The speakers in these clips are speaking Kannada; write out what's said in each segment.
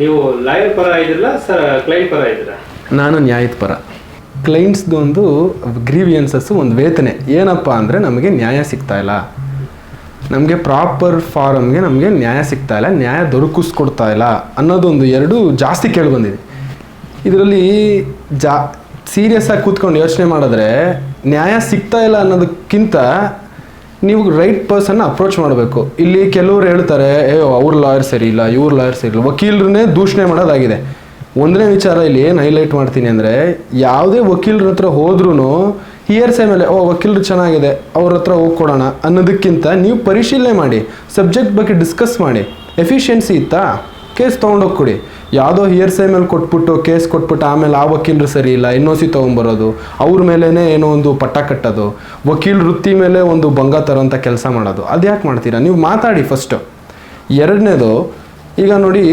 ನೀವು ಲಾಯರ್ ಪರ ಸರ್, ಕ್ಲೈಂಟ್ ಪರ ಇದ್ದೀರಾ? ನಾನು ನ್ಯಾಯದ ಪರ. ಕ್ಲೈಂಟ್ಸ್ದು ಒಂದು ಗ್ರೀವಿಯನ್ಸಸ್ಸು, ಒಂದು ವೇತನೆ. ಏನಪ್ಪ ಅಂದರೆ ನಮಗೆ ನ್ಯಾಯ ಸಿಗ್ತಾ ಇಲ್ಲ. ನಮಗೆ ಪ್ರಾಪರ್ ಫಾರಮ್ಗೆ ನಮಗೆ ನ್ಯಾಯ ಸಿಗ್ತಾ ಇಲ್ಲ, ನ್ಯಾಯ ದೊರಕಿಸ್ಕೊಡ್ತಾ ಇಲ್ಲ ಅನ್ನೋದೊಂದು ಎರಡು ಜಾಸ್ತಿ ಕೇಳಿಬಂದಿದೆ. ಇದರಲ್ಲಿ ಜಾ ಸೀರಿಯಸ್ ಆಗಿ ಕೂತ್ಕೊಂಡು ಯೋಚನೆ ಮಾಡಿದ್ರೆ ನ್ಯಾಯ ಸಿಗ್ತಾ ಇಲ್ಲ ಅನ್ನೋದಕ್ಕಿಂತ ನೀವು ರೈಟ್ ಪರ್ಸನ್ನ ಅಪ್ರೋಚ್ ಮಾಡಬೇಕು. ಇಲ್ಲಿ ಕೆಲವರು ಹೇಳ್ತಾರೆ, ಏ, ಅವ್ರ ಲಾಯರ್ ಸರಿ ಇಲ್ಲ, ಇವ್ರ ಲಾಯರ್ ಸರಿ ಇಲ್ಲ. ವಕೀಲರನ್ನೇ ದೂಷಣೆ ಮಾಡೋದಾಗಿದೆ. ಒಂದನೇ ವಿಚಾರ ಇಲ್ಲಿ ಏನು ಹೈಲೈಟ್ ಮಾಡ್ತೀನಿ ಅಂದರೆ, ಯಾವುದೇ ವಕೀಲರ ಹತ್ರ ಹೋದ್ರೂ ಹಿಯರ್ಸೆ ಮೇಲೆ, ಓ, ವಕೀಲರು ಚೆನ್ನಾಗಿದೆ, ಅವ್ರ ಹತ್ರ ಹೋಗ್ಕೊಡೋಣ ಅನ್ನೋದಕ್ಕಿಂತ ನೀವು ಪರಿಶೀಲನೆ ಮಾಡಿ ಸಬ್ಜೆಕ್ಟ್ ಬಗ್ಗೆ ಡಿಸ್ಕಸ್ ಮಾಡಿ. ಎಫಿಷಿಯನ್ಸಿ ಇತ್ತಾ? ಕೇಸ್ ತೊಗೊಂಡೋಗಿ ಕೊಡಿ. ಯಾವುದೋ ಹಿಯರ್ಸೈ ಮೇಲೆ ಕೊಟ್ಬಿಟ್ಟು ಕೇಸ್ ಕೊಟ್ಬಿಟ್ಟು ಆಮೇಲೆ ಆ ವಕೀಲರು ಸರಿ ಇಲ್ಲ ಎನ್ ಒ ಸಿ ತೊಗೊಂಬರೋದು, ಅವ್ರ ಮೇಲೇ ಏನೋ ಒಂದು ಪಟ್ಟ ಕಟ್ಟೋದು, ವಕೀಲ ವೃತ್ತಿ ಮೇಲೆ ಒಂದು ಭಂಗ ತರೋಂಥ ಕೆಲಸ ಮಾಡೋದು. ಅದು ಯಾಕೆ ಮಾಡ್ತೀರಾ? ನೀವು ಮಾತಾಡಿ ಫಸ್ಟು ಎರಡನೇದು, ಈಗ ನೋಡಿ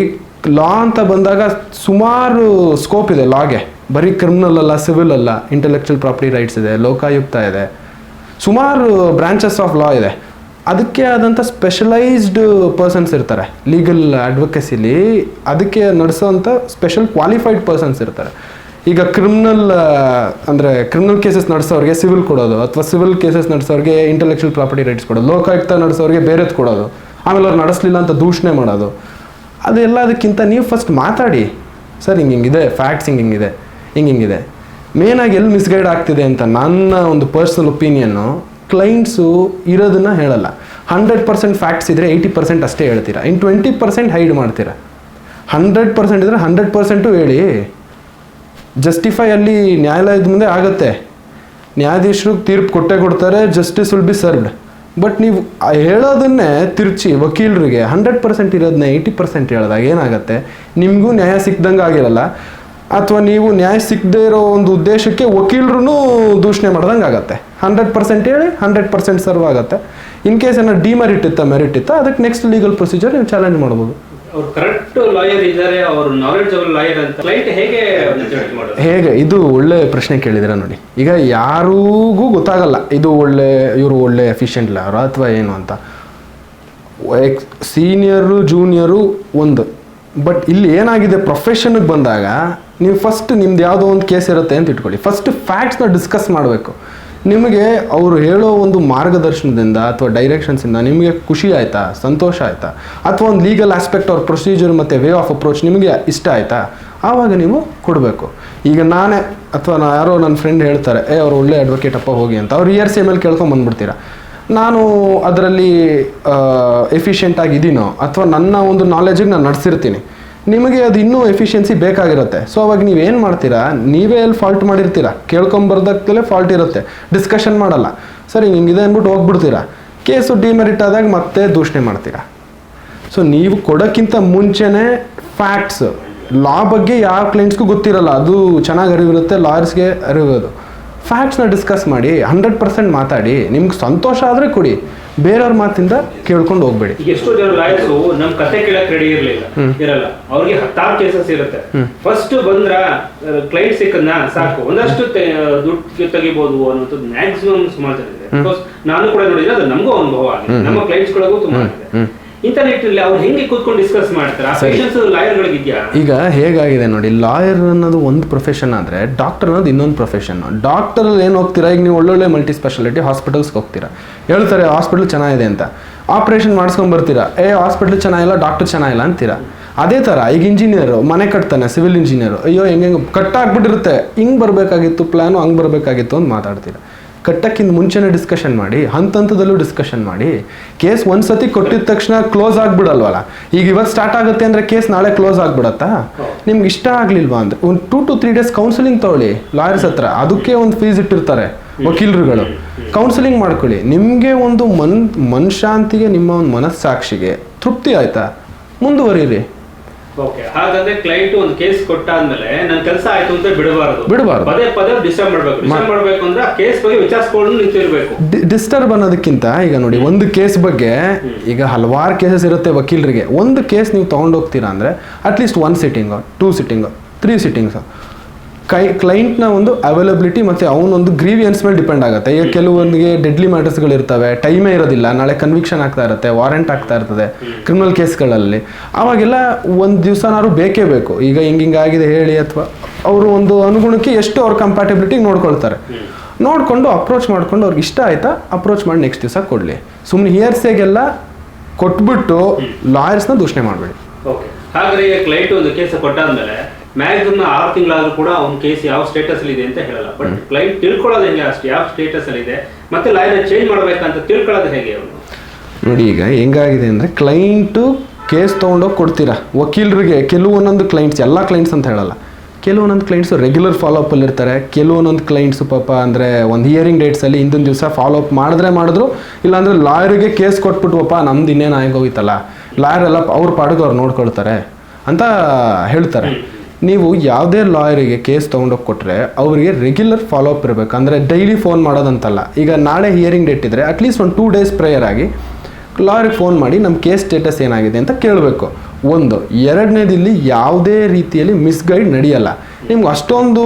ಲಾ ಅಂತ ಬಂದಾಗ ಸುಮಾರು ಸ್ಕೋಪ್ ಇದೆ ಲಾಗೆ ಬರೀ ಕ್ರಿಮಿನಲ್ ಅಲ್ಲ ಸಿವಿಲ್ ಅಲ್ಲ ಇಂಟೆಲೆಕ್ಚುಯಲ್ ಪ್ರಾಪರ್ಟಿ ರೈಟ್ಸ್ ಇದೆ, ಲೋಕಾಯುಕ್ತ ಇದೆ. ಸುಮಾರು ಬ್ರಾಂಚಸ್ ಆಫ್ ಲಾ ಇದೆ. ಅದಕ್ಕೆ ಆದಂಥ ಸ್ಪೆಷಲೈಸ್ಡ್ ಪರ್ಸನ್ಸ್ ಇರ್ತಾರೆ. ಲೀಗಲ್ ಅಡ್ವೊಕಸಿಲಿ ಅದಕ್ಕೆ ನಡೆಸೋವಂಥ ಸ್ಪೆಷಲ್ ಕ್ವಾಲಿಫೈಡ್ ಪರ್ಸನ್ಸ್ ಇರ್ತಾರೆ. ಈಗ ಕ್ರಿಮಿನಲ್ ಅಂದರೆ ಕ್ರಿಮಿನಲ್ ಕೇಸಸ್ ನಡೆಸೋರಿಗೆ ಸಿವಿಲ್ ಕೊಡೋದು, ಅಥವಾ ಸಿವಿಲ್ ಕೇಸಸ್ ನಡೆಸೋರಿಗೆ ಇಂಟೆಲೆಕ್ಚುಯಲ್ ಪ್ರಾಪರ್ಟಿ ರೈಟ್ಸ್ ಕೊಡೋದು, ಲೋಕಾಯುಕ್ತ ನಡೆಸೋರಿಗೆ ಬೇರೆದು ಕೊಡೋದು, ಆಮೇಲೆ ಅವ್ರು ನಡೆಸಲಿಲ್ಲ ಅಂತ ದೂಷಣೆ ಮಾಡೋದು ಅದೆಲ್ಲ ಅದಕ್ಕಿಂತ ನೀವು ಫಸ್ಟ್ ಮಾತಾಡಿ. ಸರ್, ಹಿಂಗೆ ಹಿಂಗಿದೆ ಫ್ಯಾಕ್ಟ್ಸ್ ಹಿಂಗೆ ಹಿಂಗಿದೆ ಹಿಂಗೆ ಹಿಂಗಿದೆ ಮೇನಾಗಿ ಎಲ್ಲಿ ಮಿಸ್ಗೈಡ್ ಆಗ್ತಿದೆ ಅಂತ ನನ್ನ ಒಂದು ಪರ್ಸ್ನಲ್ ಒಪಿನಿಯನ್ನು ಕ್ಲೈಂಟ್ಸು ಇರೋದನ್ನ ಹೇಳಲ್ಲ. ಹಂಡ್ರೆಡ್ ಪರ್ಸೆಂಟ್ ಫ್ಯಾಕ್ಟ್ಸ್ ಇದ್ದರೆ ಏಯ್ಟಿ ಪರ್ಸೆಂಟ್ ಅಷ್ಟೇ ಹೇಳ್ತೀರಾ? ಇನ್ನು ಟ್ವೆಂಟಿ ಪರ್ಸೆಂಟ್ ಹೈಡ್ ಮಾಡ್ತೀರಾ? ಹಂಡ್ರೆಡ್ ಪರ್ಸೆಂಟ್ ಇದ್ದರೆ ಹಂಡ್ರೆಡ್ ಪರ್ಸೆಂಟು ಹೇಳಿ. ಜಸ್ಟಿಫೈ ಅಲ್ಲಿ ನ್ಯಾಯಾಲಯದ ಮುಂದೆ ಆಗುತ್ತೆ. ನ್ಯಾಯಾಧೀಶರು ತೀರ್ಪು ಕೊಟ್ಟೆ ಕೊಡ್ತಾರೆ justice will be served but ನೀವು ಹೇಳೋದನ್ನೇ ತಿರ್ಚಿ ವಕೀಲರಿಗೆ ಹಂಡ್ರೆಡ್ ಪರ್ಸೆಂಟ್ ಇರೋದನ್ನ ಏಯ್ಟಿ ಪರ್ಸೆಂಟ್ ಹೇಳಿದಾಗ ಏನಾಗುತ್ತೆ? ನಿಮಗೂ ನ್ಯಾಯ ಸಿಕ್ದಂಗೆ ಆಗಿರಲ್ಲ. ಅಥವಾ ನೀವು ನ್ಯಾಯ ಸಿಗದೇ ಇರೋ ಒಂದು ಉದ್ದೇಶಕ್ಕೆ ವಕೀಲರೂ ದೂಷಣೆ ಮಾಡ್ದಂಗೆ ಆಗುತ್ತೆ. ಹಂಡ್ರೆಡ್ ಪರ್ಸೆಂಟ್ ಹೇಳಿ ಹಂಡ್ರೆಡ್ ಪರ್ಸೆಂಟ್ ಸರ್ವ್ ಆಗುತ್ತೆ. ಇನ್ ಕೇಸ್ ಏನೋ ಡಿಮೆರಿಟ್ ಇತ್ತ ಮೆರಿಟ್ ಇತ್ತ ಅದಕ್ಕೆ ನೆಕ್ಸ್ಟ್ ಲೀಗಲ್ ಪ್ರೊಸೀಜರ್ ನೀವು ಚಾಲೆಂಜ್ ಮಾಡ್ಬೋದು. ಅವ್ರು ಕರೆಕ್ಟ್ ಲಾಯರ್ ಇದ್ದಾರೆ ಅವ್ರು ನಾಲೆಡ್ಜ್ ಅವ್ರ ಲಾಯರ್ ಅಂತ. ಕ್ಲೈಂಟ್ ಹೇಗೆ ಇದು ಒಳ್ಳೆ ಪ್ರಶ್ನೆ ಕೇಳಿದಿರ ನೋಡಿ. ಈಗ ಯಾರಿಗೂ ಗೊತ್ತಾಗಲ್ಲ ಇದು ಒಳ್ಳೆ ಇವರು ಒಳ್ಳೆ ಎಫಿಷಿಯೆಂಟ್ ಲಾಯರ್ ಅಥವಾ ಏನು ಅಂತ. ಎಕ್ಸ್ ಸೀನಿಯರು ಜೂನಿಯರು ಒಂದು. ಬಟ್ ಇಲ್ಲಿ ಏನಾಗಿದೆ? ಪ್ರೊಫೆಷನ್ಗೆ ಬಂದಾಗ ನೀವು ಫಸ್ಟ್ ನಿಮ್ದು ಯಾವುದೋ ಒಂದು ಕೇಸ್ ಇರುತ್ತೆ ಅಂತ ಇಟ್ಕೊಳ್ಳಿ. ಫಸ್ಟ್ ಫ್ಯಾಕ್ಟ್ಸ್ನ ಡಿಸ್ಕಸ್ ಮಾಡಬೇಕು. ನಿಮಗೆ ಅವರು ಹೇಳೋ ಒಂದು ಮಾರ್ಗದರ್ಶನದಿಂದ ಅಥವಾ ಡೈರೆಕ್ಷನ್ಸಿಂದ ನಿಮಗೆ ಖುಷಿ ಆಯಿತಾ? ಸಂತೋಷ ಆಯಿತಾ? ಅಥವಾ ಒಂದು ಲೀಗಲ್ ಆಸ್ಪೆಕ್ಟ್ ಅವ್ರ ಪ್ರೊಸೀಜರ್ ಮತ್ತು ವೇ ಆಫ್ ಅಪ್ರೋಚ್ ನಿಮಗೆ ಇಷ್ಟ ಆಯಿತಾ? ಆವಾಗ ನೀವು ಕೊಡಬೇಕು. ಈಗ ನಾನೇ, ಅಥವಾ ಯಾರೋ ನನ್ನ ಫ್ರೆಂಡ್ ಹೇಳ್ತಾರೆ, ಏ, ಅವ್ರು ಒಳ್ಳೆ ಅಡ್ವೊಕೇಟ್ ಅಪ್ಪ ಹೋಗಿ ಅಂತ. ಅವ್ರು ಇಯರ್ ಸಿ ಮೇಲೆ ಕೇಳ್ಕೊಂಡು ಬಂದ್ಬಿಡ್ತೀರಾ? ನಾನು ಅದರಲ್ಲಿ ಎಫಿಷಿಯೆಂಟಾಗಿ ಆಗಿದ್ದೀನೋ ಅಥವಾ ನನ್ನ ಒಂದು ನಾಲೆಜಿಗೆ ನಾನು ನಡೆಸಿರ್ತೀನಿ, ನಿಮಗೆ ಅದು ಇನ್ನೂ ಎಫಿಷಿಯನ್ಸಿ ಬೇಕಾಗಿರುತ್ತೆ. ಸೊ ಅವಾಗ ನೀವು ಏನು ಮಾಡ್ತೀರಾ? ನೀವೇ ಅಲ್ಲಿ ಫಾಲ್ಟ್ ಮಾಡಿರ್ತೀರಾ? ಕೇಳ್ಕೊಂಬರ್ದಕ್ಕಲೇ ಫಾಲ್ಟ್ ಇರುತ್ತೆ. ಡಿಸ್ಕಷನ್ ಮಾಡಲ್ಲ. ಸರಿ ಹಿಂಗಿದೆ ಅಂದ್ಬಿಟ್ಟು ಹೋಗ್ಬಿಡ್ತೀರಾ? ಕೇಸು ಡಿಮೆರಿಟ್ ಆದಾಗ ಮತ್ತೆ ದೂಷಣೆ ಮಾಡ್ತೀರಾ? ಸೊ ನೀವು ಕೊಡೋಕ್ಕಿಂತ ಮುಂಚೆನೇ ಫ್ಯಾಕ್ಟ್ಸ್ ಲಾ ಬಗ್ಗೆ ಯಾವ ಕ್ಲೈಂಟ್ಸ್ಗೂ ಗೊತ್ತಿರಲ್ಲ. ಅದು ಚೆನ್ನಾಗಿ ಅರಿವಿರುತ್ತೆ ಲಾಯರ್ಸ್ಗೆ ಅರಿಯೋದು ಫ್ಯಾಕ್ಟ್ಸ್ನ ಡಿಸ್ಕಸ್ ಮಾಡಿ ಹಂಡ್ರೆಡ್ ಪರ್ಸೆಂಟ್ ಮಾತಾಡಿ ನಿಮ್ಗೆ ಸಂತೋಷ ಆದರೆ ಕೊಡಿ. ಬೇರೆಯವ್ರ ಮಾತಿಂದ ಕೇಳ್ಕೊಂಡು ಹೋಗ್ಬೇಡಿ. ಎಷ್ಟೋ ಜನ ಲಾಯರ್ಸ್ ನಮ್ ಕತೆ ಕೇಳಕ್ ರೆಡಿ ಇರ್ಲಿಲ್ಲ. ಇರಲ್ಲ. ಅವ್ರಿಗೆ ಹತ್ತಾರು ಕೇಸಸ್ ಇರುತ್ತೆ. ಫಸ್ಟ್ ಬಂದ್ರ ಕ್ಲೈಂಟ್ ಸಿಕ್ಕನ್ನ ಸಾಕು. ಒಂದಷ್ಟು ದುಡ್ಡು ತೆಗಿಬಹುದು ಅನ್ನೋದು ಮ್ಯಾಕ್ಸಿಮಮ್ ಸುಮಾರು ಜನ ಇದೆ. ನಾನು ಕೂಡ ನೋಡಿದ್ರೆ ಅದು ನಮಗೂ ಅನುಭವ ಆಗಿದೆ. ನಮ್ಮ ಕ್ಲೈಂಟ್ಸ್ ಗಳಿಗೂ ತುಂಬಾ ಇದೆ ಇಂಥ ನಿಟ್ಟಿನಲ್ಲಿ ಅವ್ರು ಹೆಂಗೆ ಕೂತ್ಕೊಂಡು ಡಿಸ್ಕಸ್ ಮಾಡ್ತಾರೆ? ಆ ಪೇಷನ್ಸ್ ಲಾಯರ್ ಗಳಿಗಿದ್ಯಾ ಈಗ ಹೇಗಾಗಿದೆ ನೋಡಿ ಲಾಯರ್ ಅನ್ನೋದು ಒಂದು ಪ್ರೊಫೆಷನ್ ಆದರೆ ಡಾಕ್ಟರ್ ಅನ್ನೋದು ಇನ್ನೊಂದು ಪ್ರೊಫೆಷನ್ ಡಾಕ್ಟರ್ ಏನು ಹೋಗ್ತೀರಾ? ಈಗ ನೀವು ಒಳ್ಳೊಳ್ಳೆ ಮಲ್ಟಿ ಸ್ಪೆಷಾಲಿಟಿ ಹಾಸ್ಪಿಟಲ್ಸ್ಗೆ ಹೋಗ್ತೀರಾ. ಹೇಳ್ತಾರೆ ಹಾಸ್ಪಿಟಲ್ ಚೆನ್ನಾಗಿದೆ ಅಂತ. ಆಪ್ರೇಷನ್ ಮಾಡಿಸ್ಕೊಂಬರ್ತೀರಾ? ಏ ಹಾಸ್ಪಿಟಲ್ ಚೆನ್ನಾಗಿಲ್ಲ ಡಾಕ್ಟರ್ ಚೆನ್ನಾಗಿಲ್ಲ ಅಂತೀರಾ. ಅದೇ ಥರ ಈಗ ಇಂಜಿನಿಯರು ಮನೆ ಕಟ್ತಾನೆ ಸಿವಿಲ್ ಇಂಜಿನಿಯರು ಅಯ್ಯೋ ಹೆಂಗೆ ಕಟ್ಟಾಗ್ಬಿಟ್ಟಿರುತ್ತೆ ಹಿಂಗೆ ಬರಬೇಕಾಗಿತ್ತು ಪ್ಲ್ಯಾನು ಹಂಗೆ ಬರಬೇಕಾಗಿತ್ತು ಅಂತ ಮಾತಾಡ್ತೀರಾ. ಕಟ್ಟಕ್ಕಿಂತ ಮುಂಚೆನೇ ಡಿಸ್ಕಷನ್ ಮಾಡಿ ಹಂತ ಹಂತದಲ್ಲೂ ಡಿಸ್ಕಷನ್ ಮಾಡಿ ಕೇಸ್ ಒಂದು ಸತಿ ಕೊಟ್ಟಿದ ತಕ್ಷಣ ಕ್ಲೋಸ್ ಆಗ್ಬಿಡಲ್ವಲ್ಲ? ಈಗ ಇವತ್ತು ಸ್ಟಾರ್ಟ್ ಆಗುತ್ತೆ ಅಂದರೆ ಕೇಸ್ ನಾಳೆ ಕ್ಲೋಸ್ ಆಗ್ಬಿಡತ್ತಾ? ನಿಮ್ಗೆ ಇಷ್ಟ ಆಗ್ಲಿಲ್ವಾ ಅಂದ್ರೆ? ಒಂದು two to three days counselling ತಗೊಳ್ಳಿ ಲಾಯರ್ಸ್ ಹತ್ರ. ಅದಕ್ಕೆ ಒಂದು ಫೀಸ್ ಇಟ್ಟಿರ್ತಾರೆ ವಕೀಲರುಗಳು. ಕೌನ್ಸಿಲಿಂಗ್ ಮಾಡ್ಕೊಳ್ಳಿ. ನಿಮಗೆ ಒಂದು ಮನ್ ಮನಶಾಂತಿಗೆ ನಿಮ್ಮ ಒಂದು ಮನಸ್ಸಾಕ್ಷಿಗೆ ತೃಪ್ತಿ ಆಯ್ತಾ? ಮುಂದುವರಿರಿ ಓಕೆ ಹಾಗಾದ್ರೆ ಕ್ಲೈಂಟ್ ಒಂದು ಕೇಸ್ ಕೊಟ್ಟಾದ್ಮೇಲೆ ನನ್ ಕೆಲಸ ಆಯ್ತು ಅಂತ ಬಿಡಬಾರದು. ಬಿಡಬಾರ್ದು. ಪದೇ ಪದೇ ಡಿಸ್ಟರ್ಬ್ ಮಾಡ್ಬೇಕು. ಡಿಸ್ಟರ್ಬ್ ಮಾಡ್ಬೇಕು ಅಂದ್ರೆ ಆ ಕೇಸ್ ಬಗ್ಗೆ ವಿಚಾರಿಸ್ಕೊಂಡು ನಿಂತಿರ್ಬೇಕು. ಡಿಸ್ಟರ್ಬ್ ಅನ್ನೋದಕ್ಕಿಂತ ಈಗ ನೋಡಿ ಒಂದು ಕೇಸ್ ಬಗ್ಗೆ ಈಗ ಹಲವಾರು ಕೇಸಸ್ ಇರುತ್ತೆ ವಕೀಲರಿಗೆ. ಒಂದು ಕೇಸ್ ನೀವು ತೊಗೊಂಡೋಗ್ತೀರಾ ಅಂದರೆ at least one sitting two sitting three sittings ಕೈ ಕ್ಲೈಂಟ್ನ ಒಂದು ಅವೈಲಬಿಲಿಟಿ ಮತ್ತು ಅವನೊಂದು ಗ್ರೀವಿಯನ್ಸ್ ಮೇಲೆ ಡಿಪೆಂಡ್ ಆಗುತ್ತೆ. ಈಗ ಕೆಲವೊಂದಿಗೆ ಡೆಡ್ಲಿ ಮ್ಯಾಟರ್ಸ್ಗಳಿರ್ತವೆ ಟೈಮೇ ಇರೋದಿಲ್ಲ ನಾಳೆ ಕನ್ವಿಕ್ಷನ್ ಆಗ್ತಾ ಇರುತ್ತೆ ವಾರೆಂಟ್ ಆಗ್ತಾ ಇರ್ತದೆ ಕ್ರಿಮಿನಲ್ ಕೇಸ್ಗಳಲ್ಲಿ ಆವಾಗೆಲ್ಲ ಒಂದು ದಿವಸನಾದ್ರು ಬೇಕೇ ಬೇಕು. ಈಗ ಹಿಂಗೆ ಹಿಂಗಾಗಿದೆ ಹೇಳಿ ಅಥವಾ ಅವರು ಒಂದು ಅನುಗುಣಕ್ಕೆ ಎಷ್ಟು ಅವ್ರ ಕಂಪ್ಯಾಟಿಬಿಲಿಟಿ ನೋಡ್ಕೊಳ್ತಾರೆ. ನೋಡಿಕೊಂಡು ಅಪ್ರೋಚ್ ಮಾಡ್ಕೊಂಡು ಅವ್ರಿಗೆ ಇಷ್ಟ ಆಯ್ತಾ ಅಪ್ರೋಚ್ ಮಾಡಿ ನೆಕ್ಸ್ಟ್ ದಿವಸ ಕೊಡಲಿ. ಸುಮ್ಮನೆ ಹಿಯರ್ಸೆಗೆಲ್ಲ ಕೊಟ್ಬಿಟ್ಟು ಲಾಯರ್ಸ್ನ ದೂಷಣೆ ಮಾಡಬೇಡಿ. ಓಕೆ ಹಾಗಾದ್ರೆ ಈಗ ಕ್ಲೈಂಟ್ ಒಂದು ಕೇಸ್ ಕೊಟ್ಟಾದ್ಮೇಲೆ ಮ್ಯಾಕ್ಸಿಮಮ್ ಆರು ತಿಂಗಳಾದ್ರೂ ಕೂಡ ಅವ್ನ ಕೇಸ್ ಯಾವ ಸ್ಟೇಟಸ್ ಅಲ್ಲಿ ಇದೆ ಅಂತ ಹೇಳಲ್ಲ. ಬಟ್ ಕ್ಲೈಂಟ್ ತಿಳ್ಕೊಳ್ಳೋದು ಹೆಂಗೆ ಅಷ್ಟು ಯಾವ ಸ್ಟೇಟಸ್ ಅಲ್ಲಿ ಇದೆ? ಮತ್ತೆ ಲಾಯರ್ ಚೇಂಜ್ ಮಾಡ್ಬೇಕಂತ ತಿಳ್ಕೊಳ್ಳೋದು ಹೇಗೆ ಅವನು? ನೋಡಿ ಈಗ ಹೆಂಗಾಗಿದೆ ಅಂದರೆ ಕ್ಲೈಂಟು ಕೇಸ್ ತೊಗೊಂಡೋಗಿ ಕೊಡ್ತೀರಾ? ವಕೀಲರಿಗೆ ಕೆಲವೊಂದೊಂದು ಕ್ಲೈಂಟ್ಸ್ ಎಲ್ಲ ಕ್ಲೈಂಟ್ಸ್ ಅಂತ ಹೇಳಲ್ಲ. ಕೆಲವೊಂದೊಂದು ಕ್ಲೈಂಟ್ಸು ರೆಗ್ಯುಲರ್ ಫಾಲೋಅಪಲ್ಲಿ ಇರ್ತಾರೆ. ಕೆಲವೊಂದೊಂದು ಕ್ಲೈಂಟ್ಸು ಪಾಪ ಅಂದರೆ ಒಂದು ಹಿಯರಿಂಗ್ ಡೇಟ್ಸಲ್ಲಿ ಹಿಂದಿನ ದಿವಸ ಫಾಲೋಅಪ್ ಮಾಡಿದ್ರೆ ಮಾಡಿದ್ರು ಇಲ್ಲಾಂದರೆ ಲಾಯರಿಗೆ ಕೇಸ್ ಕೊಟ್ಬಿಟ್ವಪ್ಪ ನಮ್ದು ಇನ್ನೇನು ಆಗೋಗಿತ್ತಲ್ಲ ಲಾಯರ್ ಎಲ್ಲ ಅವ್ರ ಪಾಡಿಗೆ ಅವ್ರು ನೋಡ್ಕೊಳ್ತಾರೆ ಅಂತ ಹೇಳ್ತಾರೆ. ನೀವು ಯಾವುದೇ ಲಾಯರಿಗೆ ಕೇಸ್ ತೊಗೊಂಡೋಗಿ ಕೊಟ್ಟರೆ ಅವರಿಗೆ ರೆಗ್ಯುಲರ್ ಫಾಲೋ ಅಪ್ ಇರಬೇಕು. ಅಂದರೆ ಡೈಲಿ ಫೋನ್ ಮಾಡೋದಂತಲ್ಲ. ಈಗ ನಾಳೆ ಹಿಯರಿಂಗ್ ಡೇಟ್ ಇದ್ದರೆ ಅಟ್ಲೀಸ್ಟ್ ಒಂದು ಟೂ ಡೇಸ್ ಪ್ರೇಯರ್ ಆಗಿ ಲಾಯರಿಗೆ ಫೋನ್ ಮಾಡಿ ನಮ್ಮ ಕೇಸ್ ಸ್ಟೇಟಸ್ ಏನಾಗಿದೆ ಅಂತ ಕೇಳಬೇಕು. ಒಂದು, ಎರಡನೇದಿಲ್ಲಿ ಯಾವುದೇ ರೀತಿಯಲ್ಲಿ ಮಿಸ್ಗೈಡ್ ನಡೆಯಲ್ಲ. ನಿಮ್ಗೆ ಅಷ್ಟೊಂದು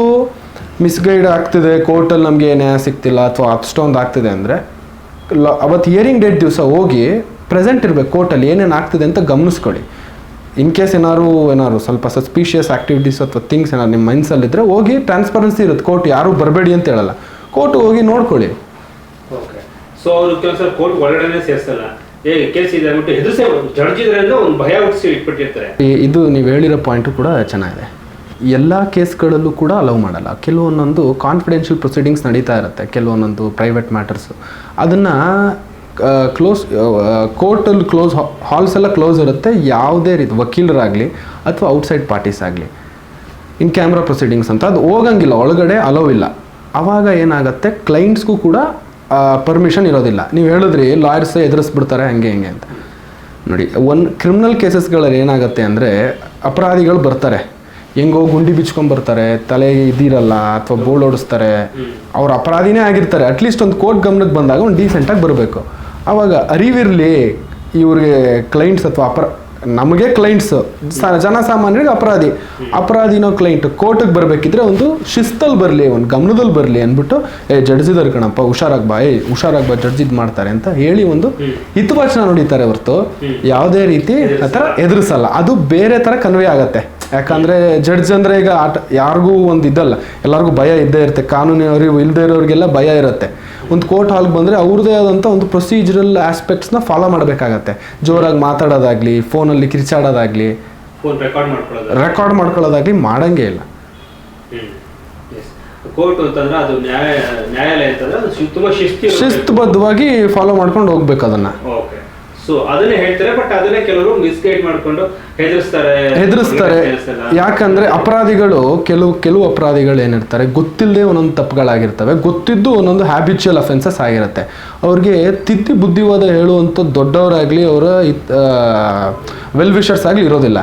ಮಿಸ್ಗೈಡ್ ಆಗ್ತಿದೆ ಕೋರ್ಟಲ್ಲಿ ನಮಗೆ ನ್ಯಾಯ ಸಿಗ್ತಿಲ್ಲ ಅಥವಾ ಅಷ್ಟೊಂದು ಆಗ್ತಿದೆ ಅಂದರೆ ಅವತ್ತು ಹಿಯರಿಂಗ್ ಡೇಟ್ ದಿವಸ ಹೋಗಿ ಪ್ರೆಸೆಂಟ್ ಇರಬೇಕು ಕೋರ್ಟಲ್ಲಿ ಏನೇನು ಆಗ್ತಿದೆ ಅಂತ ಗಮನಿಸ್ಕೊಳ್ಳಿ. ಇನ್ ಕೇಸ್ ಏನಾದ್ರು ಏನಾದ್ರು ಸ್ವಲ್ಪ ಸಸ್ಪಿಷಿಯಸ್ ಆಕ್ಟಿವಿಟೀಸ್ ಅಥವಾ ಥಿಂಗ್ಸ್ ಏನಾದ್ರು ನಿಮ್ಮ ಮೈಂಡ್ಸಲ್ಲಿದ್ದರೆ ಹೋಗಿ ಟ್ರಾನ್ಸ್ಪರೆನ್ಸಿ ಇರುತ್ತೆ. ಕೋರ್ಟ್ ಯಾರೂ ಬರಬೇಡಿ ಅಂತ ಹೇಳಲ್ಲ. ಕೋರ್ಟ್ ಹೋಗಿ ನೋಡ್ಕೊಳ್ಳಿ. ಓಕೆ ಸೊ ಅವರು ಕೆಲಸ ಕೋರ್ಟ್ ಒಳಗಡೆ ಸೇರಿಸಲ್ಲ. ಹೇಗೆ ಕೇಸ್ ಇದೆ ಅಂದ್ಬಿಟ್ಟು ಹೆದರ್ಸೆ ಜಡ್ಜ್ ಇದ್ರೆ ಒಂದು ಭಯ ಹುಟ್ಟಿಸಿ ಇಟ್ಬಿಟ್ಟಿರ್ತಾರೆ. ಈ- ಇದು ನೀವು ಹೇಳಿರೋ ಪಾಯಿಂಟು ಕೂಡ ಚೆನ್ನಾಗಿದೆ. ಎಲ್ಲ ಕೇಸ್ಗಳಲ್ಲೂ ಕೂಡ ಅಲೌ ಮಾಡಲ್ಲ. ಕೆಲವೊಂದೊಂದು ಕಾನ್ಫಿಡೆನ್ಷಿಯಲ್ ಪ್ರೊಸೀಡಿಂಗ್ಸ್ ನಡೀತಾ ಇರುತ್ತೆ. ಕೆಲವೊಂದೊಂದು ಪ್ರೈವೇಟ್ ಮ್ಯಾಟರ್ಸು ಅದನ್ನು ಕ್ಲೋಸ್ ಕೋರ್ಟಲ್ಲಿ ಕ್ಲೋಸ್ ಹಾಲ್ಸ್ ಎಲ್ಲ ಕ್ಲೋಸ್ ಇರುತ್ತೆ. ಯಾವುದೇ ರೀತಿ ವಕೀಲರಾಗಲಿ ಅಥವಾ ಔಟ್ಸೈಡ್ ಪಾರ್ಟೀಸ್ ಆಗಲಿ. ಇನ್ ಕ್ಯಾಮ್ರಾ ಪ್ರೊಸೀಡಿಂಗ್ಸ್ ಅಂತ. ಅದು ಹೋಗಂಗಿಲ್ಲ ಒಳಗಡೆ ಅಲೋ ಇಲ್ಲ. ಆವಾಗ ಏನಾಗುತ್ತೆ ಕ್ಲೈಂಟ್ಸ್ಗೂ ಕೂಡ ಪರ್ಮಿಷನ್ ಇರೋದಿಲ್ಲ. ನೀವು ಹೇಳಿದ್ರಿ ಲಾಯರ್ಸ್ ಎದುರಿಸ್ಬಿಡ್ತಾರೆ ಹಂಗೆ ಹಿಂಗೆ ಅಂತ. ನೋಡಿ ಒಂದು ಕ್ರಿಮಿನಲ್ ಕೇಸಸ್ಗಳಲ್ಲಿ ಏನಾಗುತ್ತೆ ಅಂದರೆ ಅಪರಾಧಿಗಳು ಬರ್ತಾರೆ. ಹೆಂಗೋ ಗುಂಡಿ ಬಿಚ್ಕೊಂಬರ್ತಾರೆ ತಲೆ ಇದ್ದೀರಲ್ಲ ಇದಿರಲ್ಲ ಅಥವಾ ಬೋಲ್ಡ್ ಓಡಿಸ್ತಾರೆ. ಅವ್ರು ಅಪರಾಧಿನೇ ಆಗಿರ್ತಾರೆ. ಅಟ್ಲೀಸ್ಟ್ ಒಂದು ಕೋರ್ಟ್ ಗಮನಕ್ಕೆ ಬಂದಾಗ ಒಂದು ಡೀಸೆಂಟಾಗಿ ಬರಬೇಕು. ಆವಾಗ ಅರಿವಿರಲಿ ಇವ್ರಿಗೆ ಕ್ಲೈಂಟ್ಸ್ ಅಥವಾ ಅಪರ ನಮಗೆ ಕ್ಲೈಂಟ್ಸ್ ಜನಸಾಮಾನ್ಯರಿಗೆ ಅಪರಾಧಿ. ಅಪರಾಧಿನೋ ಕ್ಲೈಂಟ್ ಕೋರ್ಟಿಗೆ ಬರಬೇಕಿದ್ರೆ ಒಂದು ಶಿಸ್ತಲ್ಲಿ ಬರಲಿ ಒಂದು ಗಮನದಲ್ಲಿ ಬರಲಿ ಅಂದ್ಬಿಟ್ಟು ಏ ಜಡ್ಜಿದಾರೆ ಕಣಪ್ಪ ಹುಷಾರಾಗಿ ಬಾ ಏ ಹುಷಾರಾಗಿ ಬಾ ಜಡ್ಜಿದ್ ಇದು ಮಾಡ್ತಾರೆ ಅಂತ ಹೇಳಿ ಒಂದು ಹಿತವಚನ ನುಡಿತಾರೆ ಹೊರತು. ಯಾವುದೇ ರೀತಿ ಆ ಥರ ಎದುರಿಸಲ್ಲ. ಅದು ಬೇರೆ ಥರ ಕನ್ವೆ ಆಗತ್ತೆ. ಯಾಕಂದ್ರೆ ಜಡ್ಜ್ ಅಂದ್ರೆ ಈಗ ಆಟ ಯಾರಿಗೂ ಒಂದು ಇದಲ್ಲ. ಎಲ್ಲರಿಗೂ ಭಯ ಇದ್ದೇ ಇರುತ್ತೆ. ಕಾನೂನಿನ ಅರಿವು ಇಲ್ಲದೆ ಇರೋರಿಗೆಲ್ಲ ಭಯ ಇರುತ್ತೆ. ಒಂದು ಕೋರ್ಟ್ ಹಾಲ್ಗೆ ಬಂದರೆ ಅವ್ರದ್ದೇ ಆದಂಥ ಒಂದು ಪ್ರೊಸೀಜರಲ್ ಆಸ್ಪೆಕ್ಟ್ಸ್ನ ಫಾಲೋ ಮಾಡಬೇಕಾಗತ್ತೆ. ಜೋರಾಗಿ ಮಾತಾಡೋದಾಗ್ಲಿ ಫೋನಲ್ಲಿ ಕಿರ್ಚಾಡೋದಾಗ್ಲಿ ಫೋನ್ ರೆಕಾರ್ಡ್ ಮಾಡ್ಕೊಳ್ಳೋದಾಗಲಿ. ರೆಕಾರ್ಡ್ ಮಾಡ್ಕೊಳ್ಳೋದಾಗ್ಲಿ ಮಾಡಂಗೇ ಇಲ್ಲ. ಕೋರ್ಟ್ ಅಂತಂದ್ರೆ ಅದು ನ್ಯಾಯ ನ್ಯಾಯಾಲಯ ಶಿಸ್ತುಬದ್ಧವಾಗಿ ಫಾಲೋ ಮಾಡ್ಕೊಂಡು ಹೋಗ್ಬೇಕು ಅದನ್ನ. ಓಕೆ ಸೊ ಅದನ್ನೇ ಹೇಳ್ತಾರೆ ಬಟ್ ಅದನ್ನೇ ಕೆಲವರು ಮಿಸ್ಗೈಡ್ ಮಾಡ್ಕೊಂಡು ಹೆದರ್ಸ್ತಾರೆ. ಯಾಕಂದ್ರೆ ಅಪರಾಧಿಗಳು ಕೆಲವು ಕೆಲವು ಅಪರಾಧಿಗಳು ಏನಿರ್ತಾರೆ ಗೊತ್ತಿಲ್ಲದೆ ಒಂದೊಂದು ತಪ್ಪುಗಳಾಗಿರ್ತವೆ. ಗೊತ್ತಿದ್ದು ಒಂದೊಂದು ಹ್ಯಾಬಿಚುವಲ್ ಅಫೆನ್ಸಸ್ ಆಗಿರುತ್ತೆ. ಅವ್ರಿಗೆ ತಿದ್ದಿ ಬುದ್ಧಿವಾದ ಹೇಳುವಂಥ ದೊಡ್ಡವರಾಗಲಿ ಅವರ ವೆಲ್ ವಿಷರ್ಸ್ ಆಗಲಿ ಇರೋದಿಲ್ಲ.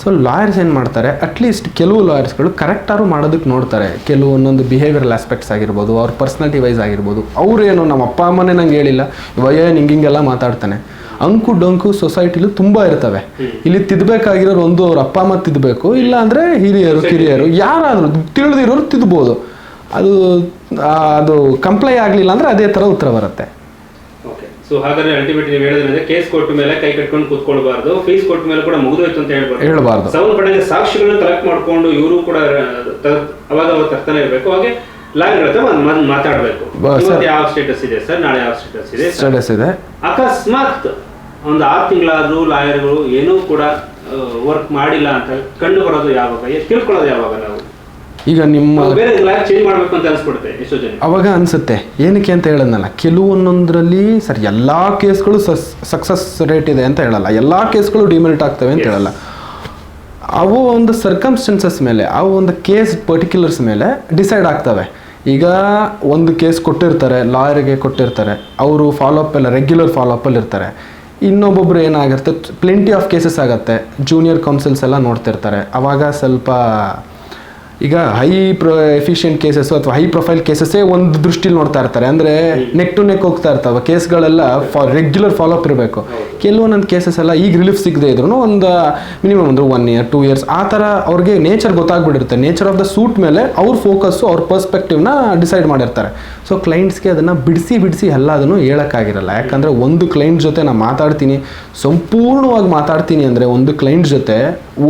ಸೊ ಲಾಯರ್ಸ್ ಏನು ಮಾಡ್ತಾರೆ? ಅಟ್ಲೀಸ್ಟ್ ಕೆಲವು ಲಾಯರ್ಸ್ಗಳು ಕರೆಕ್ಟಾರು ಮಾಡೋದಕ್ಕೆ ನೋಡ್ತಾರೆ. ಕೆಲವು ಒಂದೊಂದು ಬಿಹೇವಿಯರಲ್ ಆಸ್ಪೆಕ್ಟ್ಸ್ ಆಗಿರ್ಬೋದು ಅವ್ರ ಪರ್ಸ್ನಾಲಿಟಿ ವೈಸ್ ಆಗಿರ್ಬೋದು. ಅವ್ರೇನು ನಮ್ಮ ಅಪ್ಪ ಅಮ್ಮನೇ ನಂಗೆ ಹೇಳಿಲ್ಲ ಇವಯ್ಯ ನಿಂಗೆ ಹಿಂಗೆಲ್ಲ ಮಾತಾಡ್ತಾನೆ. ಅಂಕು ಡೊಂಕು ಸೊಸೈಟಿಲಿ ತುಂಬ ಇರ್ತವೆ. ಇಲ್ಲಿ ತಿದ್ದಬೇಕಾಗಿರೋರು ಒಂದು ಅವ್ರ ಅಪ್ಪ ಅಮ್ಮ ತಿದ್ದಬೇಕು ಇಲ್ಲ ಅಂದರೆ ಹಿರಿಯರು ಕಿರಿಯರು ಯಾರಾದರೂ ತಿಳಿದಿರೋರು ತಿದ್ಬೋದು. ಅದು ಅದು ಕಂಪ್ಲೈ ಆಗಲಿಲ್ಲ ಅಂದರೆ ಅದೇ ಥರ ಉತ್ತರ ಬರುತ್ತೆ. ಓಕೆ ಸೊ ಹಾಗಾದ್ರೆ ಅಲ್ಟಿಮೇಟ್ ನೀವು ಹೇಳಿದ್ರೆ ಕೇಸ್ ಕೊಟ್ಟ ಮೇಲೆ ಕೈ ಕಟ್ಕೊಂಡು ಕೂತ್ಕೊಳ್ಬಾರ್ದು. ಫೀಸ್ ಕೊಟ್ಟ ಮೇಲೆ ಕೂಡ ಮುಗಿದೋಯ್ತು ಅಂತ ಹೇಳ್ಬಾರ್ದು ಹೇಳ್ಬಾರ್ದು. ಸೌಂಡ್ ಸಾಕ್ಷಿಗಳನ್ನ ಕಲೆಕ್ಟ್ ಮಾಡ್ಕೊಂಡು ಇವರು ಕೂಡ ಅವಾಗ ಅವಾಗ ತರ್ತಾನೆ ಇರಬೇಕು. ಹಾಗೆ ಮಾತಾಡ್ಬೇಕು. ಯಾವ ಸ್ಟೇಟಸ್ ಇದೆ ಸರ್? ನಾಳೆ ಯಾವ ಸ್ಟೇಟಸ್ ಇದೆ ಸ್ಟೇಟಸ್ ಇದೆ. ಅಕಸ್ಮಾತ್ ಒಂದು ಆರು ತಿಂಗಳಾದ್ರೂ ಲಾಯರ್ಗಳು ಏನೂ ಕೂಡ ವರ್ಕ್ ಮಾಡಿಲ್ಲ ಅಂತ ಕಂಡು ಬರೋದು ಯಾವಾಗ? ತಿಳ್ಕೊಳ್ಳೋದು ಯಾವಾಗ ನಾವು? ಈಗ ನಿಮ್ಮ ಅವಾಗ ಅನಿಸುತ್ತೆ. ಏನಕ್ಕೆ ಅಂತ ಹೇಳೋದಲ್ಲ ಕೆಲವೊಂದೊಂದರಲ್ಲಿ ಸರ್ ಎಲ್ಲ ಕೇಸ್ಗಳು ಸಕ್ಸಸ್ ರೇಟ್ ಇದೆ ಅಂತ ಹೇಳಲ್ಲ. ಎಲ್ಲ ಕೇಸ್ಗಳು ಡಿಮೆರಿಟ್ ಆಗ್ತವೆ ಅಂತ ಹೇಳಲ್ಲ. ಅವು ಒಂದು ಸರ್ಕಮ್ಸ್ಟೆನ್ಸಸ್ ಮೇಲೆ ಅವು ಒಂದು ಕೇಸ್ ಪರ್ಟಿಕ್ಯುಲರ್ಸ್ ಮೇಲೆ ಡಿಸೈಡ್ ಆಗ್ತವೆ. ಈಗ ಒಂದು ಕೇಸ್ ಕೊಟ್ಟಿರ್ತಾರೆ ಲಾಯರ್ಗೆ ಕೊಟ್ಟಿರ್ತಾರೆ. ಅವರು ಫಾಲೋಅಪ್ ಎಲ್ಲ ರೆಗ್ಯುಲರ್ ಫಾಲೋಅಪ್ಪಲ್ಲಿ ಇರ್ತಾರೆ. ಇನ್ನೊಬ್ಬೊಬ್ರು ಏನಾಗಿರುತ್ತೆ ಪ್ಲೆಂಟಿ ಆಫ್ ಕೇಸಸ್ ಆಗುತ್ತೆ. ಜೂನಿಯರ್ ಕೌನ್ಸಿಲ್ಸ್ ಎಲ್ಲ ನೋಡ್ತಿರ್ತಾರೆ. ಅವಾಗ ಸ್ವಲ್ಪ ಈಗ ಹೈ ಪ್ರೊ ಎಫಿಷಿಯಂಟ್ ಕೇಸಸ್ ಅಥವಾ ಹೈ ಪ್ರೊಫೈಲ್ ಕೇಸಸ್ಸೇ ಒಂದು ದೃಷ್ಟಿಲಿ ನೋಡ್ತಾ ಇರ್ತಾರೆ. ಅಂದರೆ ನೆಕ್ ಟು ನೆಕ್ ಹೋಗ್ತಾ ಇರ್ತಾವೆ. ಕೇಸ್ಗಳೆಲ್ಲ ಫಾ ರೆಗ್ಯುಲರ್ ಫಾಲೋಅಪ್ ಇರಬೇಕು. ಕೆಲವೊಂದೊಂದು ಕೇಸಸ್ ಎಲ್ಲ ಈಗ ರಿಲೀಫ್ ಸಿಗದೆ ಇದ್ರು ಒಂದು ಮಿನಿಮಮ್ ಅಂದ್ರೆ ಒನ್ ಇಯರ್ ಟೂ ಇಯರ್ಸ್ ಆ ಥರ ಅವ್ರಿಗೆ ನೇಚರ್ ಗೊತ್ತಾಗ್ಬಿಟ್ಟಿರುತ್ತೆ ನೇಚರ್ ಆಫ್ ದ ಸೂಟ್ ಮೇಲೆ ಅವ್ರ ಫೋಕಸ್ಸು ಅವ್ರ ಪರ್ಸ್ಪೆಕ್ಟಿವ್ನ ಡಿಸೈಡ್ ಮಾಡಿರ್ತಾರೆ. ಸೊ ಕ್ಲೈಂಟ್ಸ್ಗೆ ಅದನ್ನು ಬಿಡಿಸಿ ಬಿಡಿಸಿ ಎಲ್ಲದನ್ನು ಹೇಳೋಕ್ಕಾಗಿರಲ್ಲ. ಯಾಕಂದರೆ ಒಂದು ಕ್ಲೈಂಟ್ ಜೊತೆ ನಾನು ಮಾತಾಡ್ತೀನಿ ಸಂಪೂರ್ಣವಾಗಿ ಮಾತಾಡ್ತೀನಿ ಅಂದರೆ ಒಂದು ಕ್ಲೈಂಟ್ ಜೊತೆ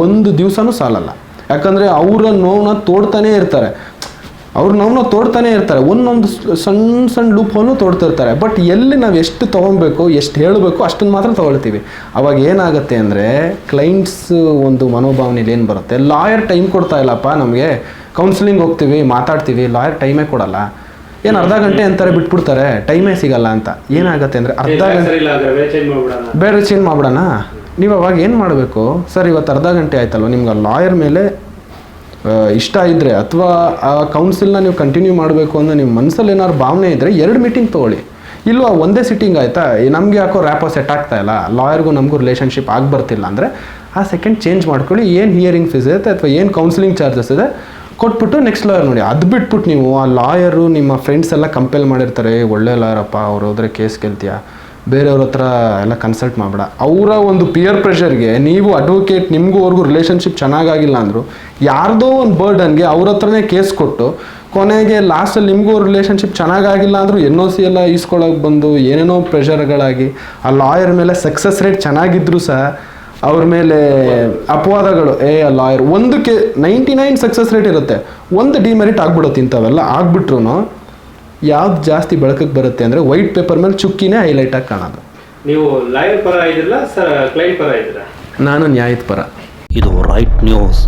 ಒಂದು ದಿವಸನೂ ಸಾಲಲ್ಲ. ಯಾಕಂದರೆ ಅವರ ನೋವನ್ನ ತೋಡ್ತಾನೇ ಇರ್ತಾರೆ. ಅವ್ರ ನೋವನ್ನ ತೋಡ್ತಾನೆ ಇರ್ತಾರೆ. ಒಂದೊಂದು ಸಣ್ಣ ಸಣ್ಣ ಲೂಪನ್ನು ತೋಡ್ತಿರ್ತಾರೆ ಬಟ್ ಎಲ್ಲಿ ನಾವು ಎಷ್ಟು ತೊಗೊಬೇಕು ಎಷ್ಟು ಹೇಳಬೇಕು ಅಷ್ಟನ್ನು ಮಾತ್ರ ತೊಗೊಳ್ತೀವಿ. ಅವಾಗ ಏನಾಗುತ್ತೆ ಅಂದರೆ ಕ್ಲೈಂಟ್ಸ್ ಒಂದು ಮನೋಭಾವನೆಯಲ್ಲಿ ಏನು ಬರುತ್ತೆ? ಲಾಯರ್ ಟೈಮ್ ಕೊಡ್ತಾ ಇಲ್ಲಪ್ಪ ನಮಗೆ. ಕೌನ್ಸಿಲಿಂಗ್ ಹೋಗ್ತೀವಿ ಮಾತಾಡ್ತೀವಿ ಲಾಯರ್ ಟೈಮೇ ಕೊಡಲ್ಲ. ಏನು ಅರ್ಧ ಗಂಟೆ ಅಂತಾರೆ ಬಿಟ್ಬಿಡ್ತಾರೆ ಟೈಮೇ ಸಿಗಲ್ಲ ಅಂತ. ಏನಾಗುತ್ತೆ ಅಂದರೆ ಅರ್ಧ ಗಂಟೆ ಬೇರೆ ಚೇಂಜ್ ಮಾಡ್ಬಿಡೋಣ? ನೀವು ಅವಾಗ ಏನು ಮಾಡಬೇಕು? ಸರ್ ಇವತ್ತು ಅರ್ಧ ಗಂಟೆ ಆಯ್ತಲ್ವ? ನಿಮ್ಗೆ ಆ ಲಾಯರ್ ಮೇಲೆ ಇಷ್ಟ ಇದ್ದರೆ ಅಥವಾ ಆ ಕೌನ್ಸಿಲ್ನ ನೀವು ಕಂಟಿನ್ಯೂ ಮಾಡಬೇಕು ಅನ್ನೋ ನಿಮ್ಮ ಮನಸ್ಸಲ್ಲಿ ಏನಾದ್ರು ಭಾವನೆ ಇದ್ದರೆ ಎರಡು ಮೀಟಿಂಗ್ ತೊಗೊಳ್ಳಿ. ಇಲ್ಲವಾ ಒಂದೇ ಸಿಟ್ಟಿಂಗ್ ಆಯಿತಾ? ನಮಗೆ ಯಾಕೋ ರ್ಯಾಪೋ ಸೆಟ್ ಆಗ್ತಾ ಇಲ್ಲ. ಲಾಯರ್ಗೂ ನಮಗೂ ರಿಲೇಷನ್ಶಿಪ್ ಆಗಿ ಬರ್ತಿಲ್ಲ ಅಂದರೆ ಆ ಸೆಕೆಂಡ್ ಚೇಂಜ್ ಮಾಡ್ಕೊಳ್ಳಿ. ಏನು ಹಿಯರಿಂಗ್ ಫೀಸ್ ಇರುತ್ತೆ ಅಥವಾ ಏನು ಕೌನ್ಸಿಲಿಂಗ್ ಚಾರ್ಜಸ್ ಇದೆ ಕೊಟ್ಬಿಟ್ಟು ನೆಕ್ಸ್ಟ್ ಲಾಯರ್ ನೋಡಿ. ಅದು ಬಿಟ್ಬಿಟ್ಟು ನೀವು ಆ ಲಾಯರು ನಿಮ್ಮ ಫ್ರೆಂಡ್ಸ್ ಎಲ್ಲ ಕಂಪೇಲ್ ಮಾಡಿರ್ತಾರೆ. "ಏ, ಒಳ್ಳೆ ಲಾಯರಪ್ಪ ಅವ್ರು ಹೋದರೆ ಕೇಸ್ ಗೆಲ್ತೀಯಾ? ಬೇರೆಯವ್ರ ಹತ್ರ ಎಲ್ಲ ಕನ್ಸಲ್ಟ್ ಮಾಡಬೇಡ. ಅವರ ಒಂದು ಪಿಯರ್ ಪ್ರೆಷರ್ಗೆ ನೀವು ಅಡ್ವೊಕೇಟ್ ನಿಮಗೂ ಅವ್ರಿಗೂ ರಿಲೇಷನ್ಶಿಪ್ ಚೆನ್ನಾಗಾಗಿಲ್ಲ ಅಂದರು, ಯಾರ್ದೋ ಒಂದು ಬರ್ಡನ್ಗೆ ಅವ್ರ ಹತ್ರನೇ ಕೇಸ್ ಕೊಟ್ಟು, ಕೊನೆಗೆ ಲಾಸ್ಟಲ್ಲಿ ನಿಮಗೂ ರಿಲೇಷನ್ಶಿಪ್ ಚೆನ್ನಾಗಾಗಿಲ್ಲ ಅಂದರೂ ಎನ್ ಒ ಸಿ ಎಲ್ಲ ಈಸ್ಕೊಳ್ಳೋಕೆ ಬಂದು ಏನೇನೋ ಪ್ರೆಷರ್ಗಳಾಗಿ ಆ ಲಾಯರ್ ಮೇಲೆ ಸಕ್ಸಸ್ ರೇಟ್ ಚೆನ್ನಾಗಿದ್ರು ಸಹ, ಅವ್ರ ಮೇಲೆ ಅಪವಾದಗಳು, ಏ ಲಾಯರ್ ಒಂದಕ್ಕೆ ನೈಂಟಿ ನೈನ್ ಸಕ್ಸಸ್ ರೇಟ್ ಇರುತ್ತೆ, ಒಂದು ಡಿಮೆರಿಟ್ ಆಗ್ಬಿಡುತ್ತೆ ಇಂಥವೆಲ್ಲ ಆಗ್ಬಿಟ್ರು ಯಾವ್ದು ಜಾಸ್ತಿ ಬೆಳಕಕ್ಕೆ ಬರುತ್ತೆ ಅಂದರೆ ವೈಟ್ ಪೇಪರ್ ಮೇಲೆ ಚುಕ್ಕಿನೇ ಹೈಲೈಟ್ ಆಗಿ ಕಾಣೋದು. ನೀವು ಲಾಯರ್ ಪರ ಇದ್ರಲ್ಲ ಸರ್ ಕ್ಲೈಂಟ್ ಪರ ಇದ್ದೀರಾ? ನಾನು ನ್ಯಾಯದ ಪರ. ಇದು ರೈಟ್ ನ್ಯೂಸ್